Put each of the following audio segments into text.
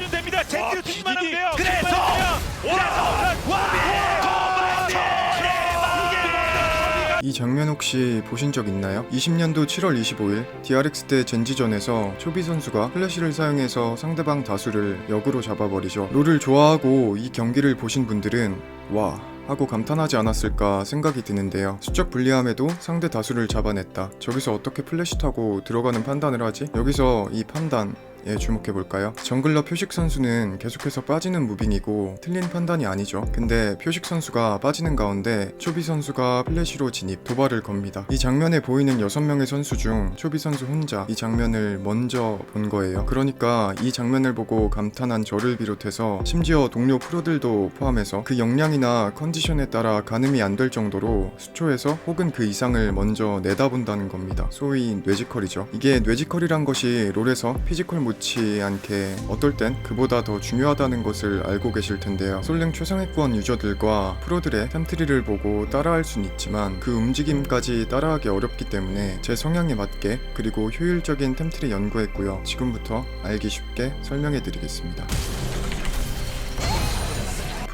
해주면 됩니다. 제트로. 팀만 하면 돼요. 그래서. 이 장면 혹시 보신 적 있나요? 20년도 7월 25일 DRX 때 젠지전에서 초비 선수가 플래시를 사용해서 상대방 다수를 역으로 잡아버리죠. 롤을 좋아하고 이 경기를 보신 분들은 와 하고 감탄하지 않았을까 생각이 드는데요. 수적 불리함에도 상대 다수를 잡아냈다. 저기서 어떻게 플래시 타고 들어가는 판단을 하지? 여기서 이 판단 에 주목해 볼까요? 정글러 표식 선수는 계속해서 빠지는 무빙이고 틀린 판단이 아니죠. 근데 표식 선수가 빠지는 가운데 초비 선수가 플래시로 진입 도발을 겁니다. 이 장면에 보이는 6명의 선수 중 초비 선수 혼자 이 장면을 먼저 본 거예요. 그러니까 이 장면을 보고 감탄한 저를 비롯해서 심지어 동료 프로들도 포함해서 그 역량이나 컨디션에 따라 가늠이 안 될 정도로 수초에서 혹은 그 이상을 먼저 내다본다는 겁니다. 소위 뇌지컬이죠. 이게 뇌지컬이란 것이 롤에서 피지컬 못지 않게 어떨 땐 그보다 더 중요하다는 것을 알고 계실 텐데요. 솔랭 최상위권 유저들과 프로들의 템트리를 보고 따라할 순 있지만 그 움직임까지 따라하기 어렵기 때문에 제 성향에 맞게 그리고 효율적인 템트리 연구했고요. 지금부터 알기 쉽게 설명해 드리겠습니다.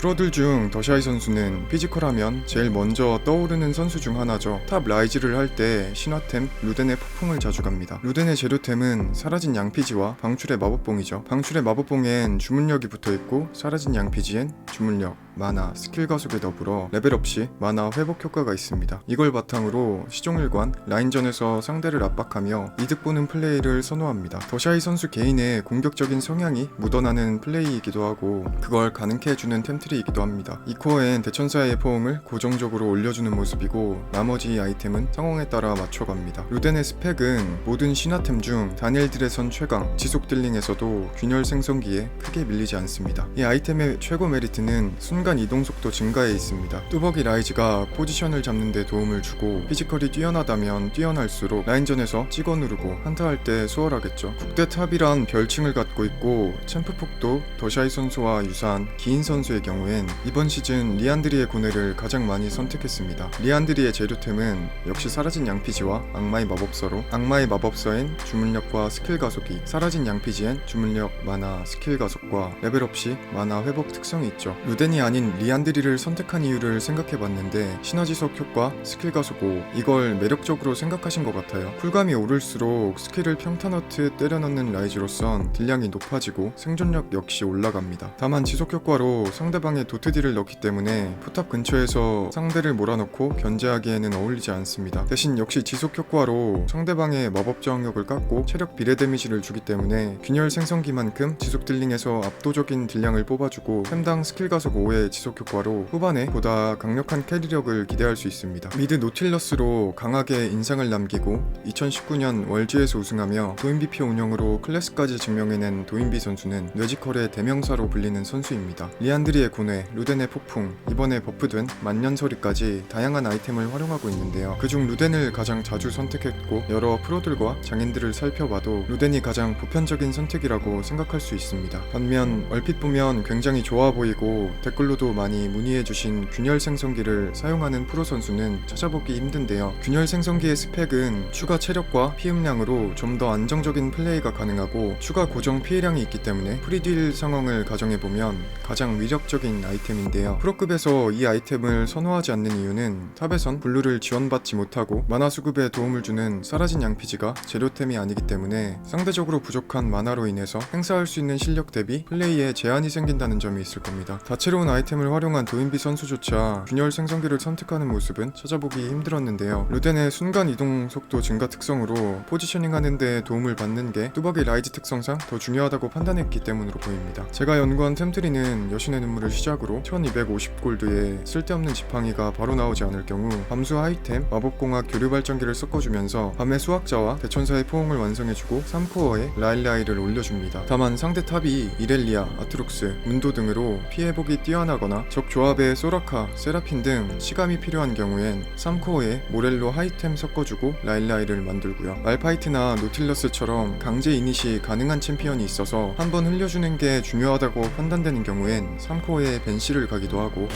프로들 중 더샤이 선수는 피지컬하면 제일 먼저 떠오르는 선수 중 하나죠. 탑 라이즈를 할 때 신화템 루덴의 폭풍을 자주 갑니다. 루덴의 재료템은 사라진 양피지와 방출의 마법봉이죠. 방출의 마법봉엔 주문력이 붙어 있고 사라진 양피지엔 주문력, 마나, 스킬 가속에 더불어 레벨업 시 마나 회복 효과가 있습니다. 이걸 바탕으로 시종일관 라인전에서 상대를 압박하며 이득 보는 플레이를 선호합니다. 더샤이 선수 개인의 공격적인 성향이 묻어나는 플레이이기도 하고 그걸 가능케 해주는 템트리이기도 합니다. 이 코어엔 대천사의 포옹을 고정적으로 올려주는 모습이고 나머지 아이템은 상황에 따라 맞춰갑니다. 루덴의 스펙은 모든 신화템 중 다니엘들의 최강, 지속 딜링에서도 균열 생성기에 크게 밀리지 않습니다. 이 아이템의 최고 메리트는 순간 이동 속도 증가에 있습니다. 뚜벅이 라이즈가 포지션을 잡는 데 도움을 주고 피지컬이 뛰어나다면 뛰어날수록 라인전에서 찍어 누르고 한타할 때 수월하겠죠. 국대 탑이란 별칭을 갖고 있고 챔프폭도 더샤이 선수와 유사한 기인 선수의 경우엔 이번 시즌 리안드리의 고뇌를 가장 많이 선택했습니다. 리안드리의 재료템은 역시 사라진 양피지와 악마의 마법서로 악마의 마법서엔 주문력과 스킬 가속이 사라진 양피지엔 주문력, 마나, 스킬 가속과 레벨업 시 마나 회복 특성이 있죠. 루덴이 아닌 리안드리를 선택한 이유를 생각해봤는데 시너지석 효과, 스킬 가속 5 이걸 매력적으로 생각하신 것 같아요. 쿨감이 오를수록 스킬을 평타너트 때려 넣는 라이즈로선 딜량이 높아지고 생존력 역시 올라갑니다. 다만 지속 효과로 상대방의 도트딜을 넣기 때문에 포탑 근처에서 상대를 몰아넣고 견제하기에는 어울리지 않습니다. 대신 역시 지속 효과로 상대방의 마법 저항력을 깎고 체력 비례 데미지를 주기 때문에 균열 생성기만큼 지속 딜링에서 압도적인 딜량을 뽑아주고 템당 스킬 가속 5의 지속 효과로 후반에 보다 강력한 캐리력을 기대할 수 있습니다. 미드 노틸러스로 강하게 인상을 남기고 2019년 월즈에서 우승하며 도인비피 운영으로 클래스까지 증명해낸 도인비 선수는 뇌지컬의 대명사로 불리는 선수입니다. 리안드리의 고뇌, 루덴의 폭풍, 이번에 버프된 만년설이까지 다양한 아이템을 활용하고 있는데요. 그중 루덴을 가장 자주 선택했고 여러 프로들과 장인들을 살펴봐도 루덴이 가장 보편적인 선택이라고 생각할 수 있습니다. 반면 얼핏 보면 굉장히 좋아 보이고 댓글로 도 많이 문의해 주신 균열 생성기를 사용하는 프로 선수는 찾아보기 힘든데요. 균열 생성기의 스펙은 추가 체력과 피음량으로 좀 더 안정적인 플레이가 가능하고 추가 고정 피해량이 있기 때문에 프리딜 상황을 가정해보면 가장 위력적인 아이템인데요. 프로급에서 이 아이템을 선호하지 않는 이유는 탑에선 블루를 지원받지 못하고 마나 수급에 도움을 주는 사라진 양피지가 재료템이 아니기 때문에 상대적으로 부족한 마나로 인해서 행사할 수 있는 실력 대비 플레이에 제한이 생긴다는 점이 있을 겁니다. 다채로운 아이템을 활용한 도인비 선수조차 균열 생성기를 선택하는 모습은 찾아보기 힘들었는데요. 루덴의 순간 이동 속도 증가 특성으로 포지셔닝 하는데 도움을 받는 게 뚜벅이 라이즈 특성상 더 중요하다고 판단했기 때문으로 보입니다. 제가 연구한 템트리는 여신의 눈물을 시작으로 1250골드에 쓸데없는 지팡이가 바로 나오지 않을 경우 밤수 하이템, 마법공학 교류 발전기를 섞어주면서 밤의 수학자와 대천사의 포옹을 완성해주고 3코어에 라일라이를 올려줍니다. 다만 상대 탑이 이렐리아, 아트룩스, 문도 등으로 피해복이 뛰어 나거나 적 조합에 소라카, 세라핀 등 시감이 필요한 경우엔 3코어에 모렐로 하이템 섞어주고 라일라이를 만들고요. 말파이트나 노틸러스처럼 강제 이닛이 가능한 챔피언이 있어서 한번 흘려주는 게 중요하다고 판단되는 경우엔 3코어에 벤시를 가기도 하고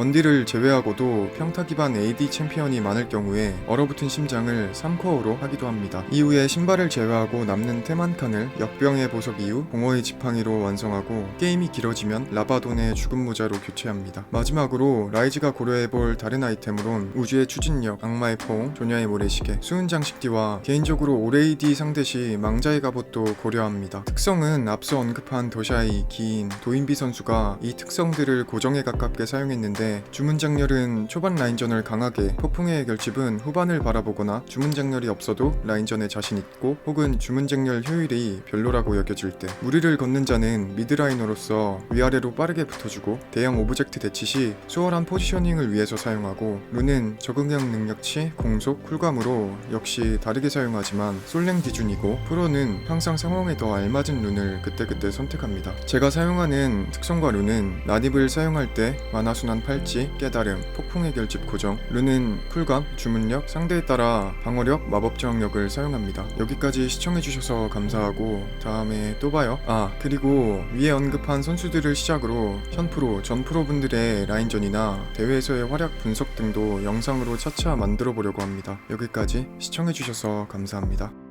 원딜을 제외하고도 평타 기반 AD 챔피언이 많을 경우에 얼어붙은 심장을 3코어로 하기도 합니다. 이후에 신발을 제외하고 남는 템한 칸을 역병의 보석 이후 공허의 지팡이로 완성하고 게임이 길어지면 라바돈의 죽음 모자로 교체합니다. 마지막으로 라이즈가 고려해볼 다른 아이템으론 우주의 추진력, 악마의 포옹, 조냐의 모래시계, 수은 장식띠와 개인적으로 오레이디 상대 시 망자의 갑옷도 고려합니다. 특성은 앞서 언급한 도샤이, 기인, 도인비 선수가 이 특성들을 고정에 가깝게 사용했는데 주문 장렬은 초반 라인전을 강하게, 폭풍의 결집은 후반을 바라보거나 주문 장렬이 없어도 라인전에 자신 있고 혹은 주문 장렬 효율이 별로라고 여겨질 때 무리를 걷는 자는 미드라이너로서 위아래로 빠르게 붙어주고 대형 오브젝트 대치 시 수월한 포지셔닝을 위해서 사용하고 룬은 적응형 능력치, 공속, 쿨감으로 역시 다르게 사용하지만 솔랭 기준이고 프로는 항상 상황에 더 알맞은 룬을 그때그때 선택합니다. 제가 사용하는 특성과 룬은 나딥을 사용할 때 만화순환 팔찌, 깨달음, 폭풍의 결집 고정, 룬은 쿨감, 주문력, 상대에 따라 방어력, 마법 저항력을 사용합니다. 여기까지 시청해주셔서 감사하고 다음에 또 봐요. 아 그리고 위에 언급한 선수들을 시작으로 현 프로, 전 프로 분들의 라인전이나 대회에서의 활약 분석 등도 영상으로 차차 만들어 보려고 합니다. 여기까지 시청해주셔서 감사합니다.